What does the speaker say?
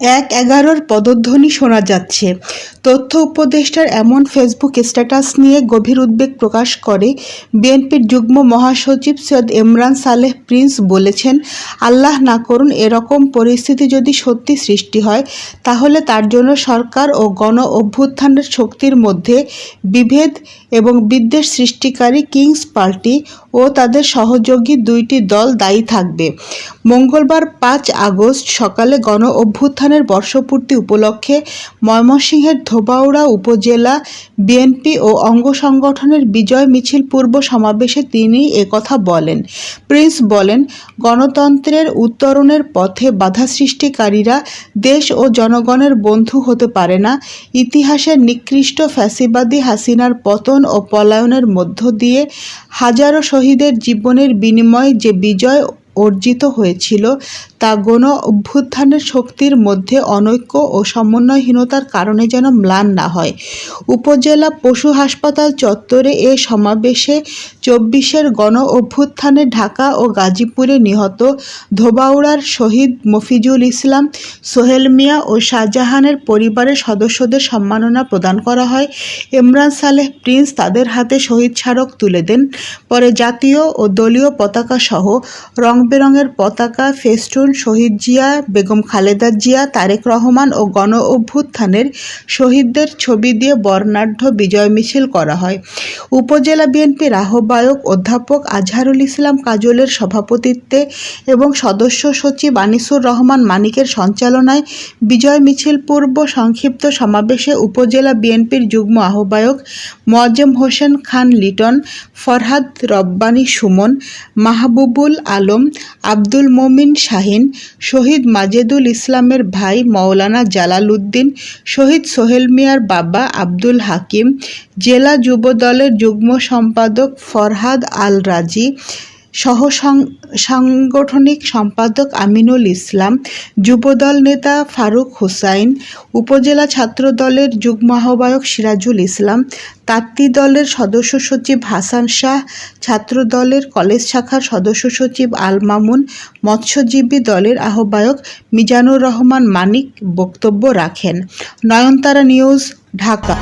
এক এগারোর পদধ্বনি শোনা যাচ্ছে। তথ্য উপদেষ্টার এমন ফেসবুক স্ট্যাটাস নিয়ে গভীর উদ্বেগ প্রকাশ করে বিএনপির যুগ্ম মহাসচিব সৈয়দ ইমরান সালেহ প্রিন্স বলেছেন, আল্লাহ না করুন এরকম পরিস্থিতি যদি সত্যি সৃষ্টি হয়, তাহলে তার জন্য সরকার ও গণ অভ্যুত্থানের শক্তির মধ্যে বিভেদ এবং বিদ্বেষ সৃষ্টিকারী কিংস পার্টি ও তাদের সহযোগী দুইটি দল দায়ী থাকবে। মঙ্গলবার পাঁচ আগস্ট সকালে গণ অভ্যুত্থানের বর্ষপূর্তি উপলক্ষে ময়মনসিংহের ধোবাউড়া উপজেলা বিএনপি ও অঙ্গ সংগঠনের বিজয় মিছিল পূর্ব সমাবেশে তিনি একথা বলেন। প্রিন্স বলেন, গণতন্ত্রের উত্তরণের পথে বাধা সৃষ্টিকারীরা দেশ ও জনগণের বন্ধু হতে পারে না। ইতিহাসের নিকৃষ্ট ফ্যাসিবাদী হাসিনার পতন ও পলায়নের মধ্য দিয়ে হাজারো শহীদের জীবনের বিনিময়ে যে বিজয় অর্জিত হয়েছিল তা গণ অভ্যুত্থানের শক্তির মধ্যে অনৈক্য ও সমন্বয়হীনতার কারণে যেন ম্লান না হয়। উপজেলা পশু হাসপাতাল চত্বরে এ সমাবেশে চব্বিশের গণ অভ্যুত্থানে ঢাকা ও গাজীপুরে নিহত ধোবাউড়ার শহীদ মফিজুল ইসলাম, সোহেল মিয়া ও শাহজাহানের পরিবারের সদস্যদের সম্মাননা প্রদান করা হয়। ইমরান সালেহ প্রিন্স তাদের হাতে শহীদ স্মারক তুলে দেন। পরে জাতীয় ও দলীয় পতাকা সহ রং বেরঙের পতাকা, ফেস্টুন শহীদ জিয়া, বেগম খালেদা জিয়া, তারেক রহমান ও গণ অভ্যুত্থানের শহীদদের ছবি দিয়ে বর্ণাঢ্য বিজয় মিছিল করা হয়। উপজেলা বিএনপির আহ্বায়ক অধ্যাপক আজহারুল ইসলাম কাজলের সভাপতিত্বে এবং সদস্য সচিব আনিসুর রহমান মানিকের সঞ্চালনায় বিজয় মিছিল পূর্ব সংক্ষিপ্ত সমাবেশে উপজেলা বিএনপির যুগ্ম আহ্বায়ক মোয়াজ্জেম হোসেন খান লিটন, ফরহাদ রব্বানী সুমন, মাহবুবুল আলম, আব্দুল মমিন শাহিন, শহীদ মাজেদুল ইসলামের ভাই মৌলানা জালালউদ্দিন শহীদ সোহেল মিয়ার বাবা আব্দুল হাকিম, জেলা যুব দলের যুগ্ম সম্পাদক ফরহাদ আল রাজি সহ সাংগঠনিক সম্পাদক আমিনুল ইসলাম, যুবদল নেতা ফারুক হুসাইন, উপজেলা ছাত্র দলের যুগ্ম আহ্বায়ক সিরাজুল ইসলাম, তাঁতি দলের সদস্য সচিব হাসান শাহ, ছাত্র দলের কলেজ শাখার সদস্য সচিব আল মামুন মৎস্যজীবী দলের আহ্বায়ক মিজানুর রহমান মানিক বক্তব্য রাখেন। নয়নতারা নিউজ, ঢাকা।